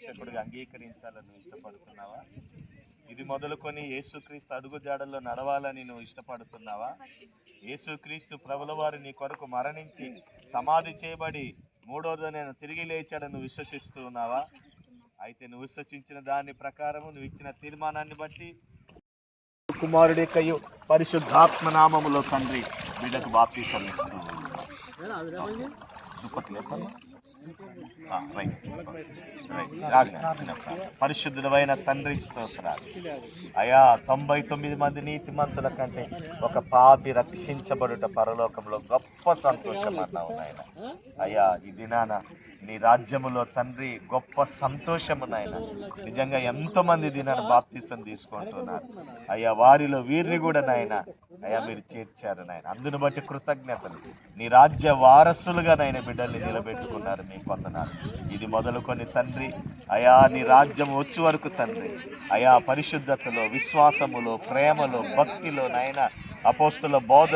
రక్షకుడిగా అంగీకరించాలని ఇష్టపడుతున్నావా? ఇది మొదలుకొని యేసుక్రీస్తు అడుగు జాడల్లో నడవాలని నువ్వు ఇష్టపడుతున్నావా? యేసుక్రీస్తు ప్రభుల వారు నీ కొరకు మరణించి సమాధి చేయబడి మూడోది నేను తిరిగి లేచాడని నువ్వు విశ్వసిస్తూ ఉన్నావా అయితే నువ్వు విశ్వసించిన దాని ప్రకారము నువ్వు ఇచ్చిన తీర్మానాన్ని బట్టి కుమారుడి కయ్యు పరిశుద్ధాత్మ నామములో తండ్రి బిడ్డకు బాప్తీ పరిశుద్ధుడమైన తండ్రి స్తోత్రాలు. అయా తొంభై తొమ్మిది మంది నీతిమంతుల కంటే ఒక పాపి రక్షించబడుట పరలోకంలో గొప్ప సంతోషం అన్నావు నాయన. అయ్యా ఈ దినాన నీ రాజ్యములో తండ్రి గొప్ప సంతోషము నాయన. నిజంగా ఎంతో మంది దినాన బాప్తీసం తీసుకుంటున్నారు. అయ్యా వారిలో వీరిని కూడా నాయన. అయ్యా మీరు చేర్చారు నాయన. అందును బట్టి కృతజ్ఞతలు. నీ రాజ్య వారసులుగా నాయన బిడ్డల్ని నిలబెట్టుకున్నారు మీ పొందనాలు ఇది మొదలుకొని తండ్రి అయా నీ రాజ్యం వచ్చే వరకు తండ్రి. అయా పరిశుద్ధతలో విశ్వాసములో ప్రేమలో భక్తిలో నాయన అపోస్తుల బోధ